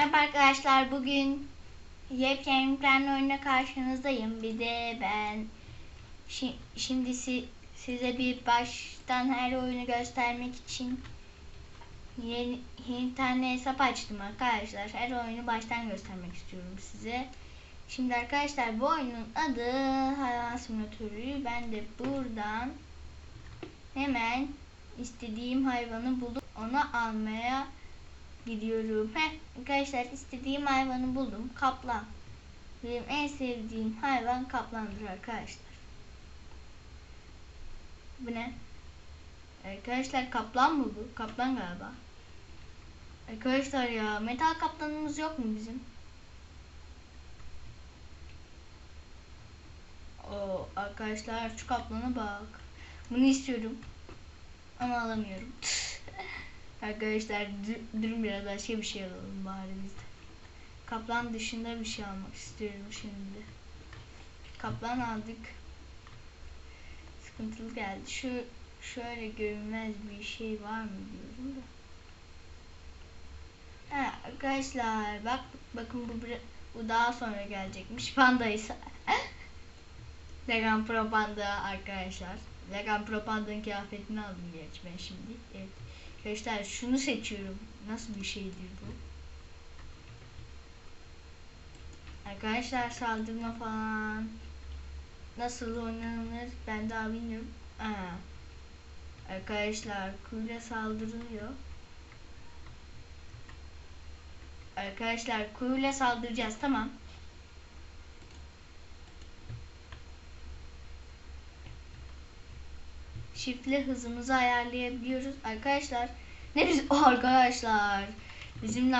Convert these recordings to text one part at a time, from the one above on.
Merhaba arkadaşlar bugün yepyeni tane oyuna karşınızdayım. Bir de ben şi- şimdi si- size bir baştan her oyunu göstermek için yeni, yeni tane hesap açtım arkadaşlar. Her oyunu baştan göstermek istiyorum size. Şimdi arkadaşlar bu oyunun adı hayvan simülatörü. Ben de buradan hemen istediğim hayvanı bulup onu almaya gidiyorum. Heh, arkadaşlar istediğim hayvanı buldum. Kaplan. Benim en sevdiğim hayvan kaplandır arkadaşlar. Bu ne? Arkadaşlar kaplan mı bu? Kaplan galiba. Arkadaşlar ya metal kaplanımız yok mu bizim? Oo, arkadaşlar şu kaplana bak. Bunu istiyorum. Ama alamıyorum. Arkadaşlar dur- durun biraz başka bir şey alalım bari biz de. Kaplan dışında bir şey almak istiyorum şimdi. Kaplan aldık. Sıkıntılı geldi. Şu şöyle görünmez bir şey var mı diyorum da. Ha, arkadaşlar bak bakın bu bu daha sonra gelecekmiş. Panda ise. Legan Pro Panda arkadaşlar. Legan Pro Panda'nın kıyafetini aldım gerçi ben şimdi. Evet. Arkadaşlar şunu seçiyorum. Nasıl bir şeydir bu? Arkadaşlar saldırma falan nasıl oynanır ben daha bilmiyorum. Aa. Arkadaşlar kuyla saldırılıyor. Arkadaşlar kuyla saldıracağız tamam. Shift'le hızımızı ayarlayabiliyoruz. Arkadaşlar ne biz oh, arkadaşlar bizimle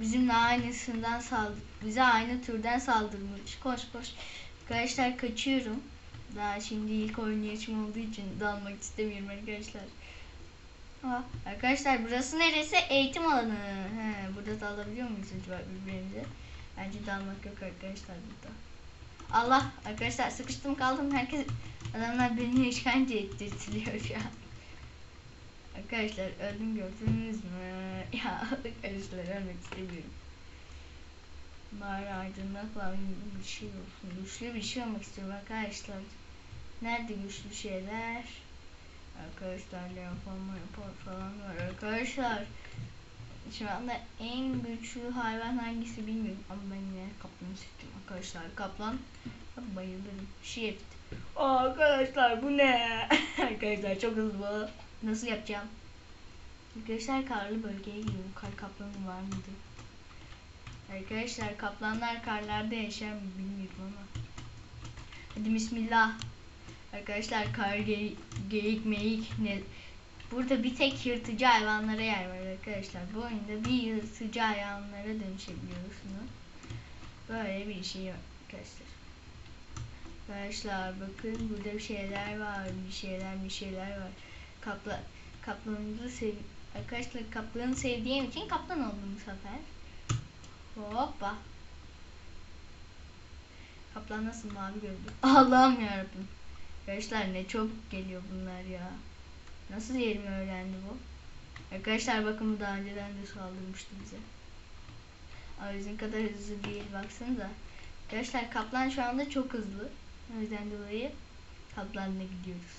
bizimle aynısından saldır bize aynı türden saldırmış. Koş koş. Arkadaşlar kaçıyorum. Daha şimdi ilk oynayışım olduğu için dalmak istemiyorum arkadaşlar. Aa, arkadaşlar burası neresi? Eğitim alanı. He, burada dalabiliyor muyuz acaba birbirimize? Bence dalmak yok arkadaşlar burada. Allah arkadaşlar sıkıştım kaldım. Herkes adamlar beni işkence ettirtiliyor şu an. Arkadaşlar öldüm gördünüz mü? Ya arkadaşlar ölmek istemiyorum. Bari aydınlık falan bir şey olsun. Güçlü bir şey olmak istiyorum arkadaşlar. Nerede güçlü şeyler? Arkadaşlar yapar falan var arkadaşlar. Şu anda en güçlü hayvan hangisi bilmiyorum ama ben yine kaplanı seçtim arkadaşlar. Kaplan bayılırım. Shift. Aa, arkadaşlar bu ne? arkadaşlar çok hızlı. Nasıl yapacağım? Arkadaşlar karlı bölgeye gidiyorum. Kar kaplanı var mıydı? Arkadaşlar kaplanlar karlarda yaşar mı bilmiyorum ama. Hadi bismillah. Arkadaşlar kar ge- geyik meyik ne? Burada bir tek yırtıcı hayvanlara yer var arkadaşlar. Bu oyunda bir yırtıcı hayvanlara dönüşebiliyorsunuz. Böyle bir şey var arkadaşlar. Arkadaşlar bakın burada bir şeyler var, bir şeyler bir şeyler var. Kaplan kaplanımızı sev arkadaşlar kaplanı sevdiğim için kaplan oldum bu sefer. Hoppa. Kaplan nasıl mavi gördü? Allah'ım yarabbim. Arkadaşlar ne çok geliyor bunlar ya. Nasıl yerimi öğrendi bu? Arkadaşlar bakın bu daha önceden de saldırmıştı bize. Ama bizim kadar hızlı değil baksanıza. Arkadaşlar kaplan şu anda çok hızlı. O yüzden dolayı kaplanla gidiyoruz.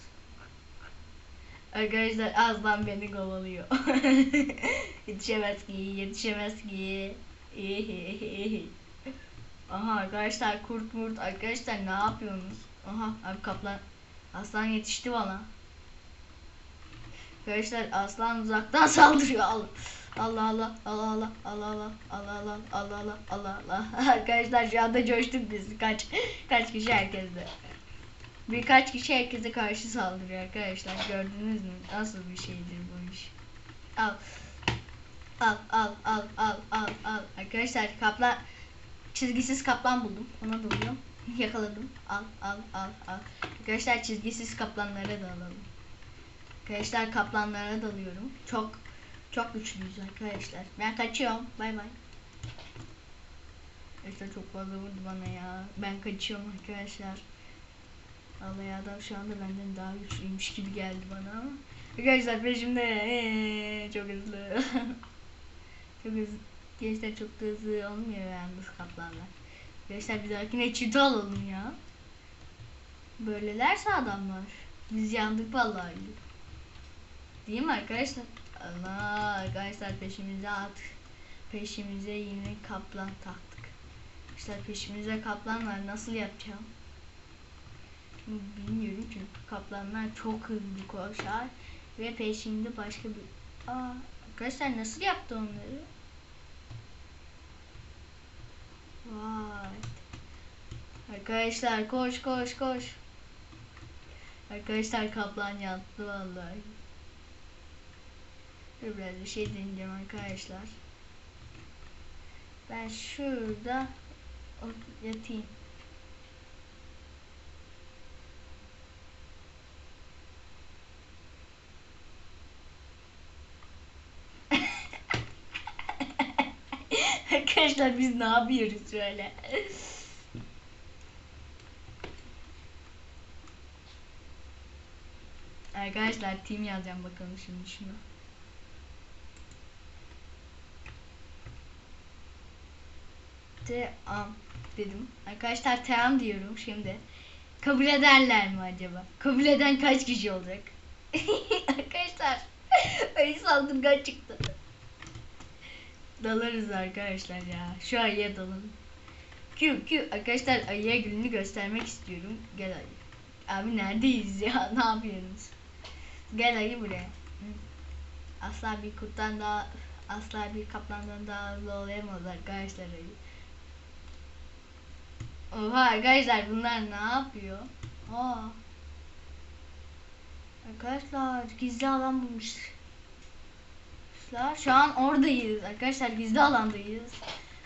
Arkadaşlar aslan beni kovalıyor. yetişemez ki, yetişemez ki. Aha arkadaşlar kurt murt arkadaşlar ne yapıyorsunuz? Aha abi kaplan aslan yetişti bana. Arkadaşlar aslan uzaktan saldırıyor. Allah Allah Allah Allah Allah Allah Allah Allah Allah Allah Allah Allah Arkadaşlar şu anda coştuk biz. Kaç kaç kişi herkeste. Birkaç kişi herkese karşı saldırıyor arkadaşlar. Gördünüz mü? Nasıl bir şeydir bu iş? Al. Al al al al al al. Arkadaşlar kaplan çizgisiz kaplan buldum. Ona dalıyorum. Yakaladım. Al al al al. Arkadaşlar çizgisiz kaplanlara da alalım. Arkadaşlar kaplanlara dalıyorum. Çok çok güçlüyüz arkadaşlar. Ben kaçıyorum. Bay bay. Arkadaşlar çok fazla vurdu bana ya. Ben kaçıyorum arkadaşlar. Allah ya adam şu anda benden daha güçlüymüş gibi geldi bana ama. Arkadaşlar peşimde. Ee, çok hızlı. çok hızlı. Gençler çok da hızlı olmuyor yalnız kaplanlar. Gençler bir dahakine çiti alalım ya. Böylelerse adamlar. Biz yandık vallahi. Değil mi arkadaşlar? Allah arkadaşlar peşimize at. Peşimize yine kaplan taktık. İşte peşimize kaplan var. Nasıl yapacağım? Bilmiyorum çünkü kaplanlar çok hızlı koşar ve peşinde başka bir Aa, arkadaşlar nasıl yaptı onları? Vay. Arkadaşlar koş koş koş. Arkadaşlar kaplan yattı vallahi. Dur biraz bir şey deneyeceğim arkadaşlar. Ben şurada yatayım. Arkadaşlar biz ne yapıyoruz şöyle? Arkadaşlar team yazacağım bakalım şimdi şunu. Team dedim. Arkadaşlar team diyorum şimdi. Kabul ederler mi acaba? Kabul eden kaç kişi olacak? arkadaşlar ayı saldırgan çıktı. Dalarız arkadaşlar ya. Şu ayıya dalalım. Q Q arkadaşlar ayıya gününü göstermek istiyorum. Gel ayı. Abi neredeyiz ya? Ne yapıyorsunuz? Gel ayı buraya. Asla bir kurttan daha asla bir kaplandan daha hızlı olamaz arkadaşlar ayı. Oha arkadaşlar bunlar ne yapıyor? Aa. Arkadaşlar gizli alan bulmuşlar. Şu an oradayız. Arkadaşlar gizli alandayız.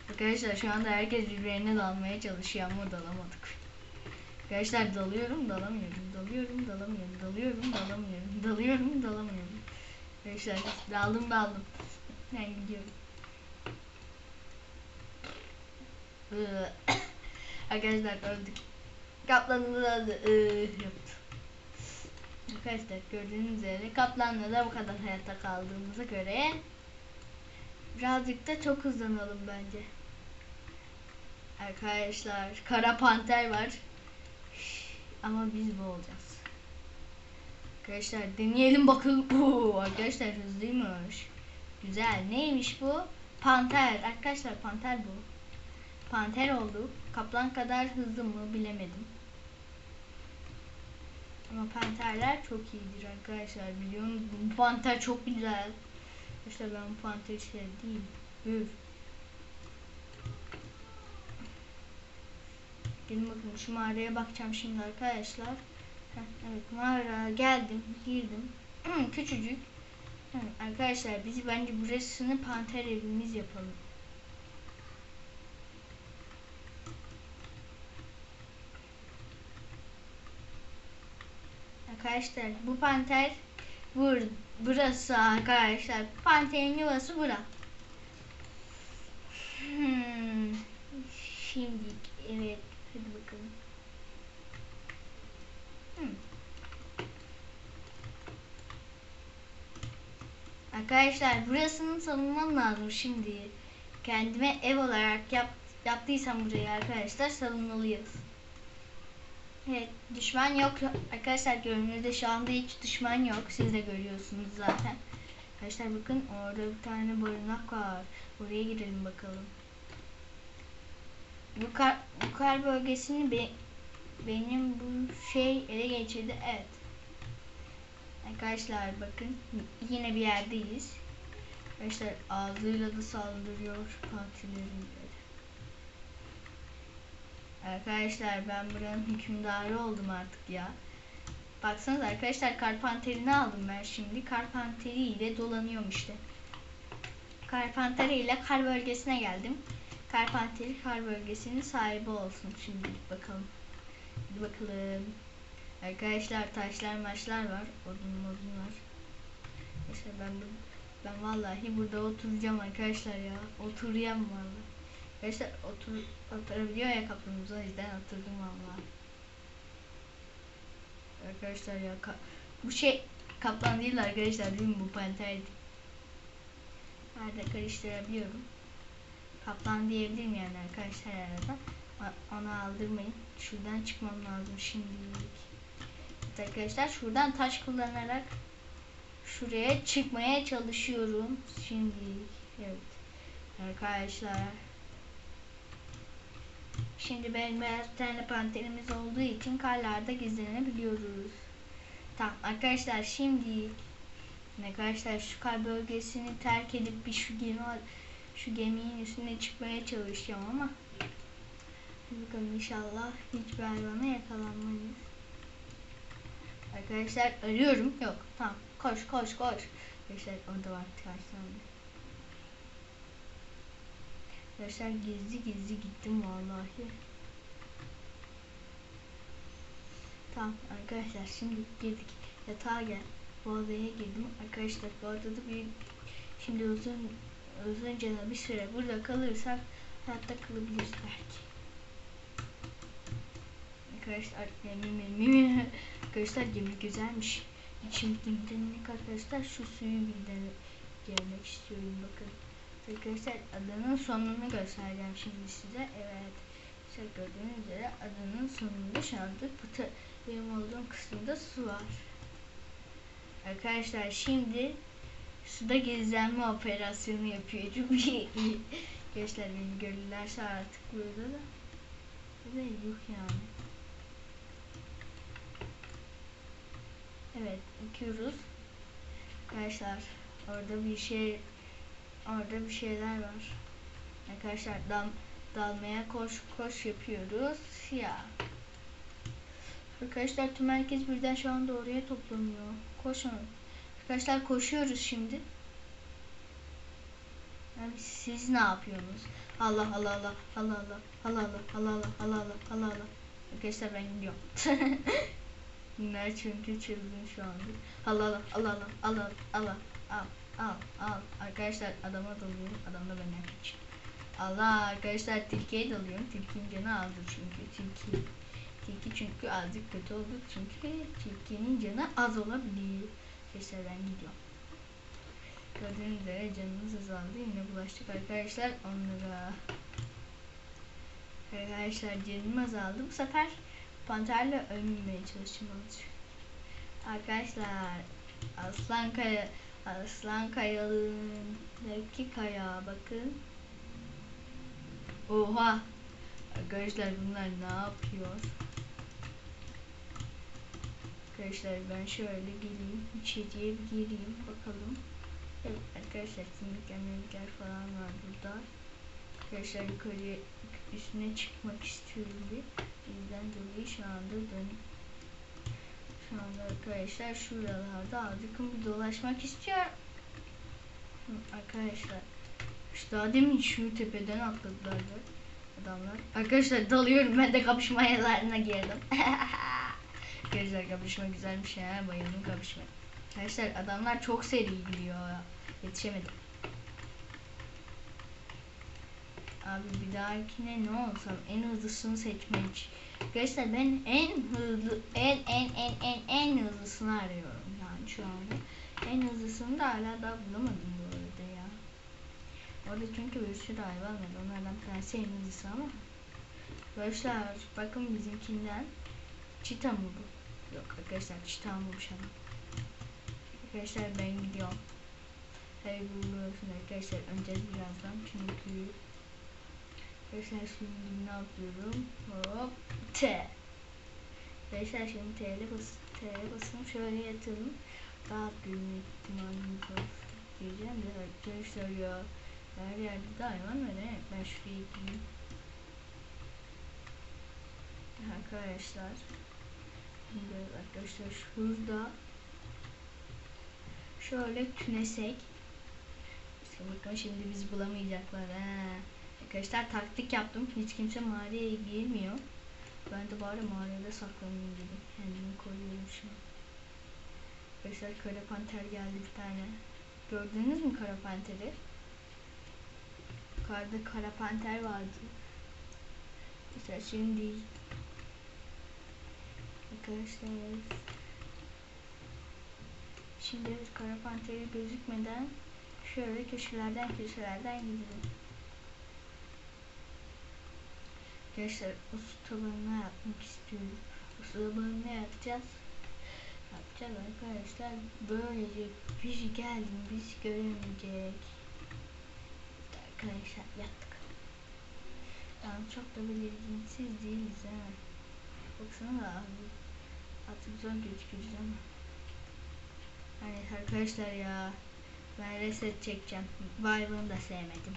Arkadaşlar şu anda herkes birbirine dalmaya çalışıyor ama dalamadık. Arkadaşlar dalıyorum dalamıyorum. Dalıyorum dalamıyorum. Dalıyorum dalamıyorum. Dalıyorum dalamıyorum. Arkadaşlar daldım daldım. Ben gidiyorum. Arkadaşlar öldük. Kaplanımız öldü. Iı, yaptı. Arkadaşlar gördüğünüz üzere kaplanla da bu kadar hayatta kaldığımıza göre birazcık da çok hızlanalım bence. Arkadaşlar kara panter var. Ama biz bu olacağız. Arkadaşlar deneyelim bakalım. Oo, arkadaşlar hızlıymış. Güzel. Neymiş bu? Panter. Arkadaşlar panter bu. Panter oldu. Kaplan kadar hızlı mı bilemedim. Ama panterler çok iyidir arkadaşlar biliyorum. Bu panter çok güzel. İşte ben bu panteri sevdim. Üf. Gelin bakın şu mağaraya bakacağım şimdi arkadaşlar. Heh, evet mağara geldim girdim. Küçücük. Heh, arkadaşlar biz bence burasını panter evimiz yapalım. Arkadaşlar bu panter bur burası arkadaşlar. Panterin yuvası bura. Hmm. Şimdi evet hadi bakalım. Hmm. Arkadaşlar burasını savunmam lazım şimdi. Kendime ev olarak yap, yaptıysam burayı arkadaşlar savunmalıyız. Evet düşman yok arkadaşlar görünürde şu anda hiç düşman yok siz de görüyorsunuz zaten. Arkadaşlar bakın orada bir tane barınak var. Oraya girelim bakalım. Bu kar, bu kar bölgesini be, benim bu şey ele geçirdi. Evet. Arkadaşlar bakın yine bir yerdeyiz. Arkadaşlar ağzıyla da saldırıyor böyle. Arkadaşlar ben buranın hükümdarı oldum artık ya. Baksanız arkadaşlar kar panterini aldım ben şimdi. Kar panteri ile dolanıyorum işte. Kar panteri ile kar bölgesine geldim. Kar panteri kar bölgesinin sahibi olsun şimdi bakalım. Hadi bakalım. Arkadaşlar taşlar maçlar var. Odun modun var. İşte ben ben vallahi burada oturacağım arkadaşlar ya. Oturacağım vallahi. Arkadaşlar otur oturabiliyor ya kapımıza o yüzden oturdum vallahi. Arkadaşlar ya ka- bu şey kaplan değil arkadaşlar değil mi bu panter? Nerede karıştırabiliyorum. Kaplan diyebilirim yani arkadaşlar arada. O- Onu aldırmayın. Şuradan çıkmam lazım şimdilik. Evet arkadaşlar şuradan taş kullanarak şuraya çıkmaya çalışıyorum. Şimdilik. Evet. Arkadaşlar. Şimdi benim beyaz tane panterimiz olduğu için karlarda gizlenebiliyoruz. Tamam arkadaşlar şimdi arkadaşlar şu kar bölgesini terk edip bir şu gemi şu geminin üstüne çıkmaya çalışacağım ama bakalım inşallah hiçbir hayvana yakalanmayız. Arkadaşlar arıyorum. Yok. Tamam. Koş koş koş. Arkadaşlar orada var karşılamda. Arkadaşlar gizli gizli gittim vallahi. Tamam arkadaşlar şimdi girdik. Yatağa gel. Bu odaya girdim. Arkadaşlar bu odada bir şimdi uzun uzunca da bir süre burada kalırsak hayatta kalabiliriz belki. Arkadaşlar gemi arkadaşlar gemi güzelmiş. İçim dinlenmek arkadaşlar şu suyu bir de görmek istiyorum bakın. Arkadaşlar adanın sonunu göstereceğim şimdi size. Evet. İşte gördüğünüz üzere adanın sonunda şu anda ta- benim olduğum kısımda su var. Arkadaşlar şimdi suda gizlenme operasyonu yapıyorum. Gençler beni görürlerse artık burada da. Burada yok yani. Evet, bakıyoruz. Arkadaşlar orada bir şey orada bir şeyler var. Arkadaşlar dal, dalmaya koş koş yapıyoruz. Ya. Arkadaşlar tüm herkes birden şu anda oraya toplanıyor. Koşun. Arkadaşlar koşuyoruz şimdi. Yani siz ne yapıyorsunuz? Allah Allah Allah Allah Allah Allah Allah Allah Allah Allah Allah Allah Allah Arkadaşlar ben gidiyorum. Bunlar çünkü çılgın şu anda. Allah Allah Allah Allah Allah Allah al al al. Arkadaşlar adama dalıyorum. Adam da benden kaçıyor. Allah arkadaşlar tilkiye dalıyorum. Tilkinin canı azdır çünkü. Tilki Tilki çünkü azıcık kötü oldu. Çünkü tilkinin canı az olabilir. Arkadaşlar ben gidiyorum. Gördüğünüz üzere canımız azaldı. Yine bulaştık arkadaşlar onlara. Arkadaşlar canım azaldı. Bu sefer panterle ölmemeye çalışacağım azıcık. Arkadaşlar Aslan Kaya Aslan Kayalı'ndaki kaya bakın. Oha! Arkadaşlar bunlar ne yapıyor? Arkadaşlar ben şöyle geleyim. içeriye gireyim bakalım. Evet arkadaşlar simlikler mimikler falan var burada. Arkadaşlar yukarıya üstüne çıkmak istiyorum bir. Bizden dolayı şu anda dön. Şu anda arkadaşlar şuralarda azıcık bir dolaşmak istiyorum. Arkadaşlar işte daha demin şu tepeden atladılar be adamlar. Arkadaşlar dalıyorum ben de kapışma yerlerine girdim. Arkadaşlar kapışma güzelmiş ya bayıldım kapışma. Arkadaşlar adamlar çok seri gidiyor. Yetişemedim. Abi bir dahakine ne olsam en hızlısını seçmek. Arkadaşlar ben en hızlı en en en en en hızlısını arıyorum yani şu anda. En hızlısını da hala daha bulamadım bu arada ya. Orada çünkü bir sürü hayvan var. Onlardan bir tanesi en hızlısı ama. Arkadaşlar bakın bizimkinden çita mı bu? Yok arkadaşlar çita almamış ama. Arkadaşlar ben gidiyorum. Hayır bulursun arkadaşlar öleceğiz birazdan çünkü Arkadaşlar şimdi ne yapıyorum? Hop T. Arkadaşlar şimdi T'ye bas T'ye basın şöyle yatalım daha büyük ihtimalimiz var diyeceğim de arkadaşlar ya her yerde var he. Ben şuraya gideyim arkadaşlar şimdi arkadaşlar şurada şöyle tünesek. Bakın şimdi biz bulamayacaklar he arkadaşlar taktik yaptım. Hiç kimse mağaraya girmiyor. Ben de bari mağarada saklanayım dedim. Kendimi koruyorum şu an. Arkadaşlar kara panter geldi bir tane. Gördünüz mü kara panteri? Yukarıda kara panter vardı. Mesela şimdi arkadaşlar. Şimdi kara panteri gözükmeden şöyle köşelerden köşelerden gidelim. Arkadaşlar ustalarına yapmak istiyorum. Ustalarına yapacağız? Yapacağız arkadaşlar. Böylece bir geldim biz göremeyecek. Arkadaşlar yattık. Yani çok da belirginsiz değiliz ha. Baksana abi. Artık zor gözüküyoruz ama. Hani arkadaşlar ya. Ben reset çekeceğim. Vibe'ını da sevmedim.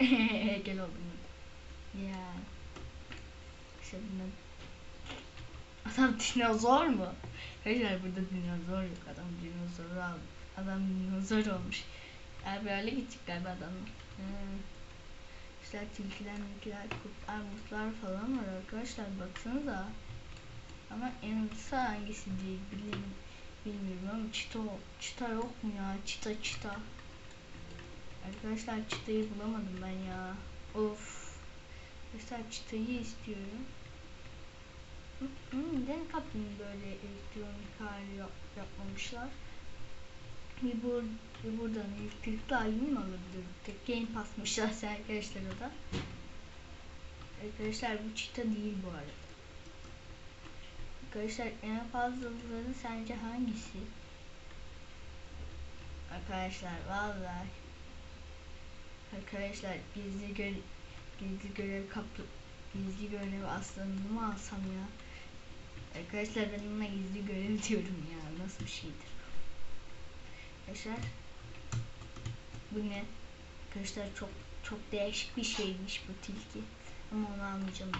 Gel oldum. Ya. İşte bundan. Adam dinozor mu? Arkadaşlar burada dinozor yok. Adam dinozoru aldı. Adam dinozor olmuş. Yani böyle gidecek galiba adamlar. Hmm. İşte tilkiler, milkiler, kurtlar, mutlar falan var arkadaşlar. Baksanıza. Ama en kısa hangisi değil bilmiyorum. Bilmiyorum ama çita, çita yok mu ya? Çita çita. Arkadaşlar çıtayı bulamadım ben ya. Of. Arkadaşlar çıtayı istiyorum. Hı, Neden kapının böyle elektronik hali yap, yapmamışlar? Bir, bur bir buradan elektrikli halini mi alabilirdik? Game passmışlar arkadaşlar da. Arkadaşlar bu çita değil bu arada. Arkadaşlar en fazlaları sence hangisi? Arkadaşlar vallahi Arkadaşlar gizli görev gizli görev kapı gizli görev aslanını mı alsam ya? Arkadaşlar ben ona gizli görev diyorum ya. Nasıl bir şeydir? Arkadaşlar bu ne? Arkadaşlar çok çok değişik bir şeymiş bu tilki. Ama onu almayacağım.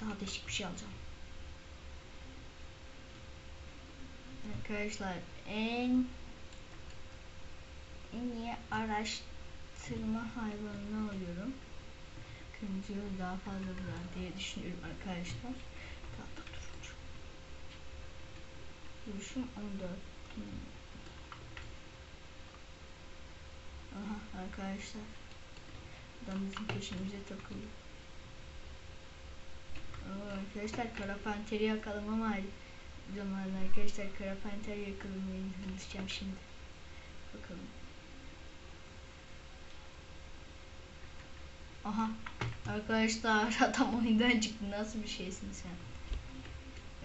Daha değişik bir şey alacağım. Arkadaşlar en en iyi araştırma hayvanını alıyorum. Göz daha fazla durar diye düşünüyorum arkadaşlar. Daha da turuncu. Duruşum 14. Hmm. Aha arkadaşlar. Adam bizim peşimize takılıyor. Oo, arkadaşlar kara panteri yakalamam hali zamanı arkadaşlar kara panter yakalamayı çalışacağım şimdi. Bakalım. Aha. Arkadaşlar adam oyundan çıktı. Nasıl bir şeysin sen?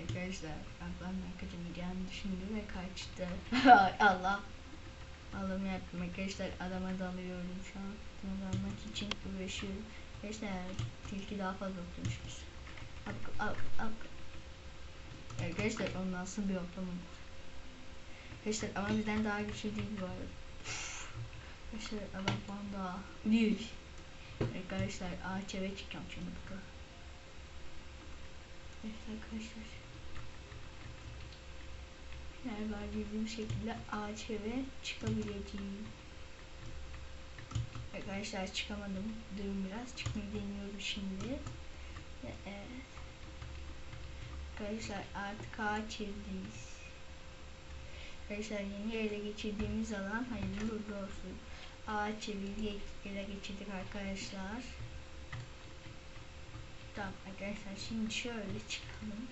Arkadaşlar ablamdan kaçamayacağını düşündü ve kaçtı. Allah. Allah'ım yarabbim arkadaşlar adama dalıyorum şu an. Adama dalmak için uğraşıyorum. Arkadaşlar tilki daha fazla oturmuş biz. Ab, ab, ab. Arkadaşlar onun nasıl bir otlama Arkadaşlar ama bizden daha güçlü değil bu arada. Arkadaşlar adam falan daha büyük. Arkadaşlar ağaç eve çıkacağım şimdi bakalım. Evet arkadaşlar. Galiba bildiğim şekilde ağaç eve çıkabileceğim. Arkadaşlar çıkamadım. Durun biraz. Çıkmayı deniyorum şimdi. Evet. Arkadaşlar artık ağaç evdeyiz. Arkadaşlar yeni ele geçirdiğimiz alan hayırlı uğurlu olsun. Ağaç evi ele geçirdik arkadaşlar. Tamam arkadaşlar şimdi şöyle çıkalım.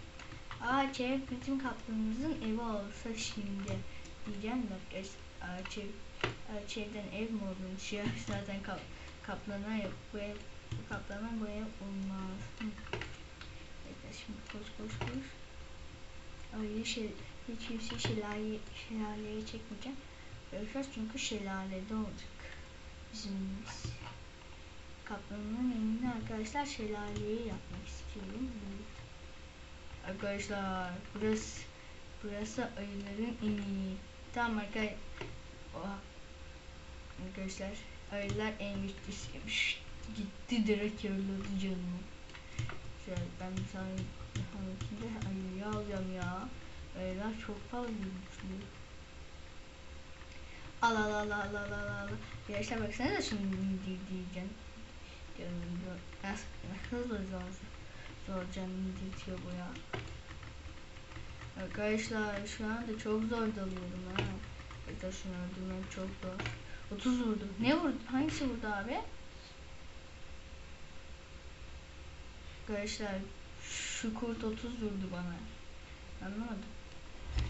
Ağaç ev bizim kaplanımızın evi olsa şimdi diyeceğim de arkadaşlar ağaç ev evden ev mi olur? Şey zaten kap, kaplana yok. Bu ev kaplana bu ev olmaz. Hı. Şimdi koş koş koş. Öyle şey hiç kimse şelale, şelaleye çekmeyeceğim. Görüşürüz çünkü şelalede olacak. Bizim evimiz. Kaplanın evini arkadaşlar şelaleyi yapmak istiyorum. Arkadaşlar burası burası ayıların evi. Tamam arkadaşlar. Arkadaşlar ayılar en güçlüsüymüş. Gitti direkt yoruladı canım. Şöyle ben bir tane hangisinde ayıyı alacağım ya. Ayılar çok fazla güçlü. Al al al al al al al. İşte baksana da şimdi diyeceğim. Diyorum biraz hızlı zor zor canını ditiyor bu ya. Arkadaşlar şu anda çok zor dalıyorum ha. Arkadaşlar şunu öldürmek çok zor. 30 vurdu. Ne vurdu? Hangisi vurdu abi? Arkadaşlar şu kurt 30 vurdu bana. Anlamadım.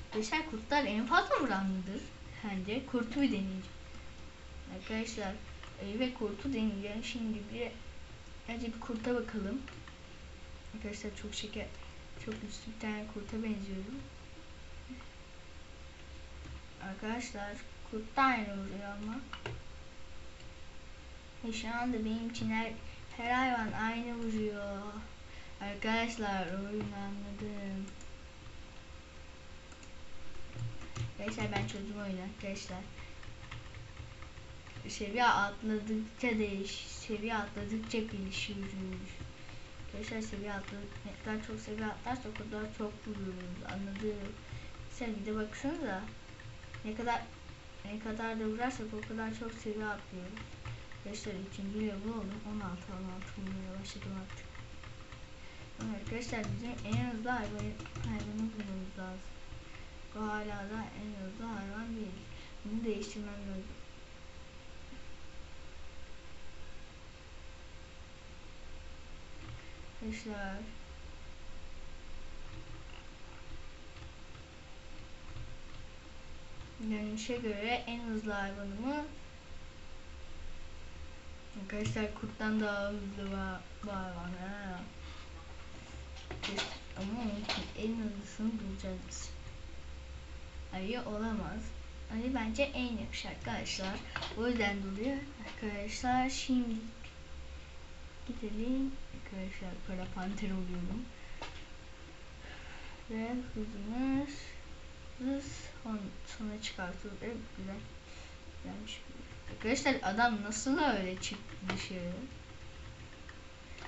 Arkadaşlar kurtlar en fazla vuranlıdır. Bence kurtu deneyeceğim. Arkadaşlar ve kurtu deneyeceğim. Şimdi bir Önce bir kurta bakalım. Arkadaşlar çok şeker, çok güçlü bir tane kurta benziyorum. Arkadaşlar kurt da aynı vuruyor ama. E şu anda benim için her, her hayvan aynı vuruyor. Arkadaşlar oyun anladım. Arkadaşlar ben çözdüm oyunu arkadaşlar. Seviye atladıkça değiş, seviye atladıkça gelişiyoruz. Arkadaşlar seviye atladık, ne çok seviye atlarsa o kadar çok vuruyoruz. Anladım. Sen bir de baksanıza. Ne kadar ne kadar da vurarsak o kadar çok seviye atlıyoruz. Arkadaşlar üçüncü level oldum. 16 16 vurmaya başladım artık. Arkadaşlar bizim en hızlı hayvan, hayvanı bulmamız lazım. Bu hala da en hızlı hayvan değil. Bunu değiştirmem lazım. Arkadaşlar Görünüşe göre en hızlı hayvanımı Arkadaşlar kurttan daha hızlı var, var, var. Ama en hızlısını bulacağız. Ayı olamaz. Ayı bence en yakış arkadaşlar. O yüzden duruyor. Arkadaşlar şimdi gidelim. Arkadaşlar kara panter oluyorum. Ve hızımız hız son, sona çıkartılır. Evet, güzel. Güzelmiş. Arkadaşlar adam nasıl öyle çıktı dışarı?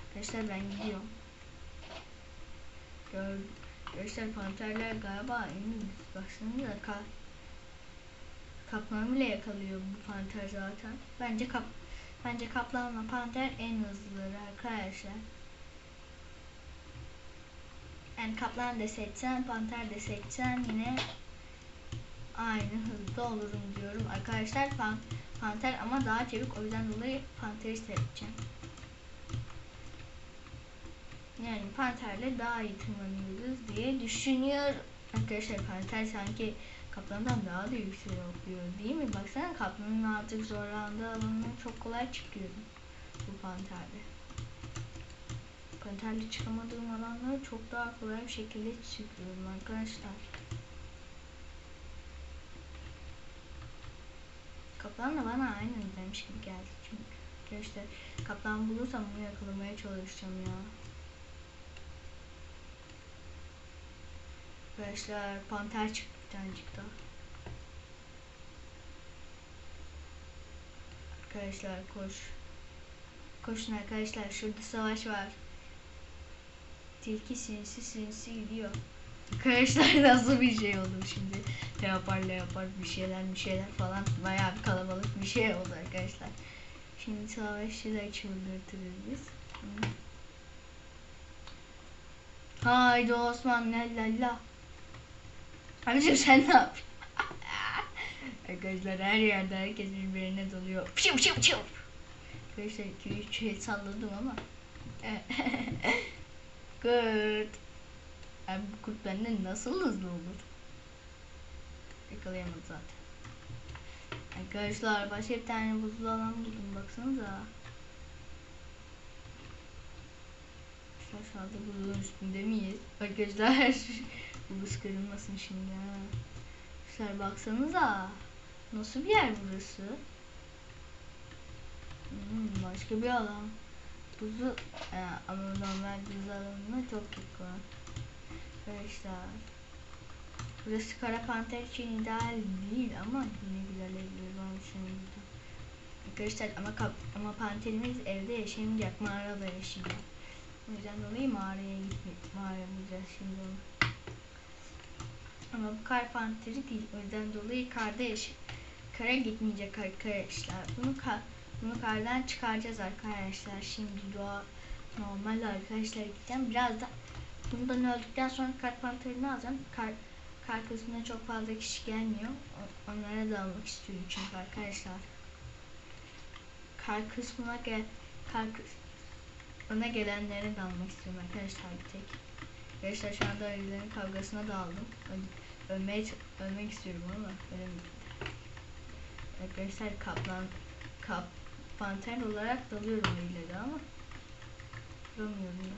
Arkadaşlar ben gidiyorum. Gör, arkadaşlar panterler galiba emin baksanıza ka, kaplan bile yakalıyor bu panter zaten. Bence kap bence kaplanla panter en hızlıları arkadaşlar. Yani kaplan da seçsem, panter de seçsem yine aynı hızda olurum diyorum. Arkadaşlar pan, panter ama daha çevik o yüzden dolayı panteri seçeceğim. Yani panterle daha iyi tırmanıyoruz diye düşünüyorum. Arkadaşlar panter sanki kaplandan daha da yüksek oluyor değil mi? Baksana kaplanın artık zorlandığı alanına çok kolay çıkıyorum bu panterde. Panterle çıkamadığım alanlara çok daha kolay bir şekilde çıkıyorum arkadaşlar. Kaplan da bana aynı demiş gibi geldi çünkü. İşte kaplan bulursam onu yakalamaya çalışacağım ya. Arkadaşlar panter çıktı bir tanecik daha. Arkadaşlar koş. Koşun arkadaşlar şurada savaş var. Tilki sinsi sinsi gidiyor. Arkadaşlar nasıl bir şey oldu şimdi? Leopar leopar bir şeyler bir şeyler falan bayağı bir kalabalık bir şey oldu arkadaşlar. Şimdi savaşı da çıldırtırız biz. Haydi Osman la la la. Abicim sen ne yap? Arkadaşlar her yerde herkes birbirine doluyor. Pşıv pşıv pşıv. Arkadaşlar 2-3 el salladım ama. Kurt. Abi bu kurt benden nasıl hızlı olur? Yakalayamadı zaten. Arkadaşlar başka bir tane buzlu alan buldum baksanıza. Şu anda buzun üstünde miyiz? Arkadaşlar bu buz kırılmasın şimdi ha. Arkadaşlar baksanıza. Nasıl bir yer burası? Hmm, başka bir alan. Buzu e, ama normal buz alanına çok yakın. Arkadaşlar. Burası kara panter için ideal değil ama yine güzel evler var şimdi. Arkadaşlar ama ama panterimiz evde yaşayamayacak mağarada yaşayacak. O yüzden dolayı mağaraya gitmek mağaraya gideceğiz şimdi. Ama bu kar panteri değil. O yüzden dolayı karda yaşa kara gitmeyecek arkadaşlar. Bunu kar bunu kardan çıkaracağız arkadaşlar. Şimdi doğa normal arkadaşlar gideceğim. Biraz da bundan öldükten sonra kar panterini alacağım. Kar kar kısmına çok fazla kişi gelmiyor. Onlara da almak istiyorum çünkü arkadaşlar. Kar kısmına gel kar ona gelenlere de almak istiyorum arkadaşlar bir tek. Şu anda ayıların kavgasına daldım. Ölmeye ölmek istiyorum ama ölemedim. Arkadaşlar kaplan kap panter olarak dalıyorum ayılara ama Kuramıyorum da.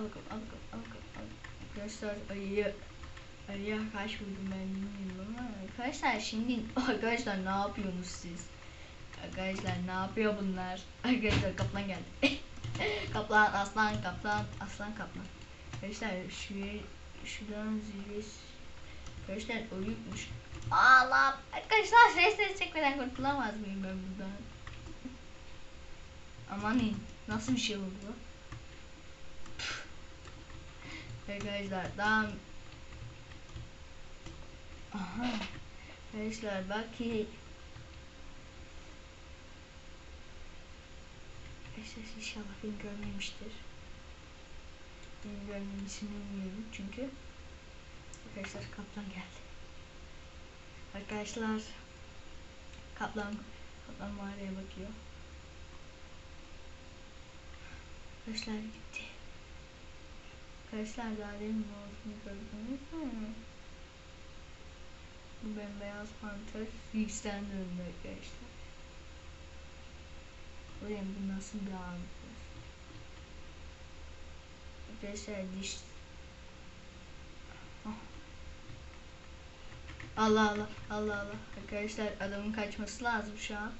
Al bakalım al bakalım al bakalım. Al. Arkadaşlar ayıya ayıya kaç vurdum ben bilmiyorum ama arkadaşlar şimdi arkadaşlar ne yapıyorsunuz siz? Arkadaşlar ne yapıyor bunlar? Arkadaşlar kaplan geldi. kaplan aslan kaplan aslan kaplan. Arkadaşlar şu şuradan zirvesi Arkadaşlar oyunmuş. Allah arkadaşlar ses çekmeden kurtulamaz mıyım ben buradan? Aman iyi. Nasıl bir şey oldu bu? Arkadaşlar daha Aha. Arkadaşlar bak ki Arkadaşlar inşallah beni görmemiştir. Beni görmemesini umuyorum çünkü Arkadaşlar kaplan geldi. Arkadaşlar kaplan kaplan mağaraya bakıyor. Arkadaşlar gitti. Arkadaşlar daha demin olduğunu gördünüz mü? Bu bembeyaz panter Fix'ten döndü arkadaşlar. Ulan bu nasıl bir ağırlık? Arkadaşlar diş Ah. Allah Allah Allah Allah arkadaşlar adamın kaçması lazım şu an.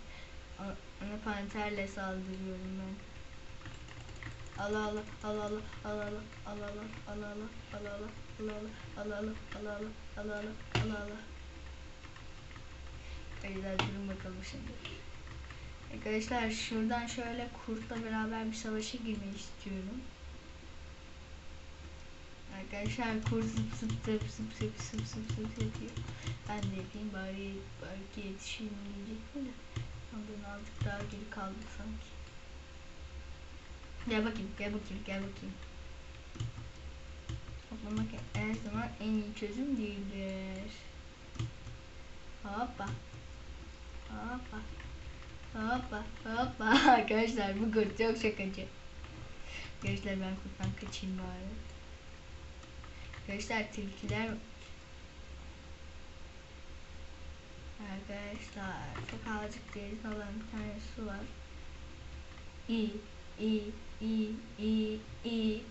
A- Ona panterle saldırıyorum ben. Allah Allah Allah Allah Allah Allah Allah Allah Allah Allah Allah Allah Allah Allah Allah Allah Allah Allah Arkadaşlar durun bakalım şimdi. Arkadaşlar şuradan şöyle kurtla beraber bir savaşa girmeyi istiyorum. Arkadaşlar kurt zıp zıp zıp zıp zıp zıp zıp zıp yapıyor. Ben de yapayım bari belki yetişeyim diyecek mi de. Ondan azıcık daha geri kaldık sanki. Gel bakayım, gel bakayım, gel bakayım. Toplamak her zaman en iyi çözüm değildir. Hoppa. Hoppa. Hoppa. Hoppa. Arkadaşlar bu kurt çok şakacı. Arkadaşlar ben kurttan kaçayım bari. Arkadaşlar tilkiler Arkadaşlar çok azıcık deniz olan bir tane su var. İyi, iyi, iyi, iyi, iyi.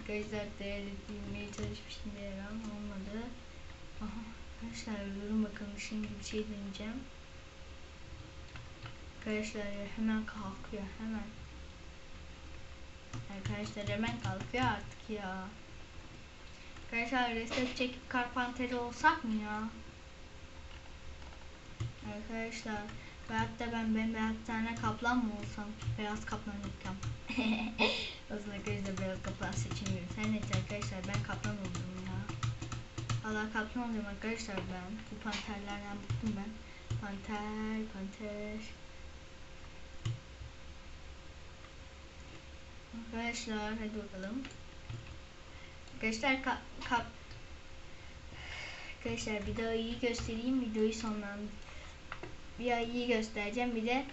Arkadaşlar değerlendirmeye çalışmıştım bir ara olmadı. Aha, arkadaşlar durun bakalım şimdi bir şey deneyeceğim. Arkadaşlar hemen kalkıyor hemen. Arkadaşlar hemen kalkıyor artık ya. Arkadaşlar reset çekip karpanteri olsak mı ya? Arkadaşlar veyahut da ben ben beyaz tane kaplan mı olsam? Beyaz kaplan yapacağım. Aslında arkadaşlar beyaz kaplan seçemiyorum. Sen neyse arkadaşlar ben kaplan oldum ya. Allah kaplan oldum arkadaşlar ben. Bu panterlerden bıktım ben. Panter, panter. Arkadaşlar hadi bakalım. Arkadaşlar kap, kap Arkadaşlar iyi göstereyim videoyu sonlandır. Bir ayıyı göstereceğim bir de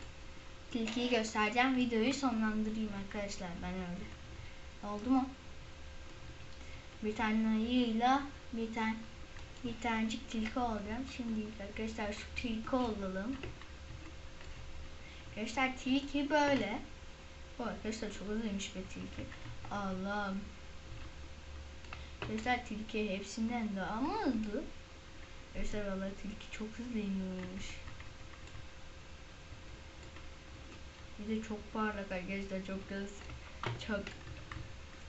tilkiyi göstereceğim videoyu sonlandırayım arkadaşlar ben öyle. Oldu mu? Bir tane ayıyla bir tane bir tanecik tilki olacağım. Şimdi arkadaşlar şu tilki olalım. Arkadaşlar tilki böyle. Bu arkadaşlar çok hızlıymış be tilki. Allah'ım. Arkadaşlar tilki hepsinden daha mı hızlı? Arkadaşlar vallahi tilki çok hızlıymış. Bir de çok parlak arkadaşlar çok göz çok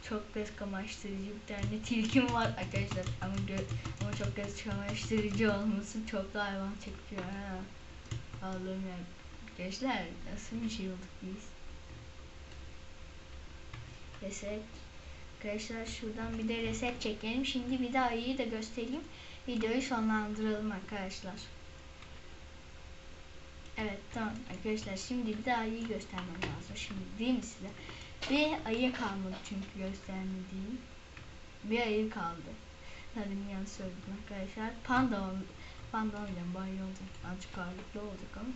çok göz kamaştırıcı bir tane tilkim var arkadaşlar ama gö ama çok göz kamaştırıcı olması çok da hayvan çekiyor ha. Allah'ım ya. Arkadaşlar nasıl bir şey olduk biz? Reset. Arkadaşlar şuradan bir de reset çekelim. Şimdi bir daha iyi de göstereyim. Videoyu sonlandıralım arkadaşlar. Evet tamam arkadaşlar şimdi bir daha iyi göstermem lazım. Şimdi değil mi size? Bir ayı kalmadı çünkü göstermediğim. Bir ayı kaldı. Dedim yanlış söyledim arkadaşlar. Panda Panda olacağım. Bay olacağım. Azıcık ağırlıklı olacak ama.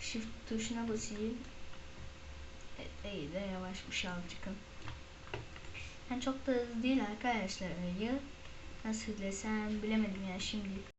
Shift tuşuna basayım. Evet, iyi de yavaşmış azıcık. Yani çok da hızlı değil arkadaşlar ayı. Nasıl desem bilemedim ya şimdi.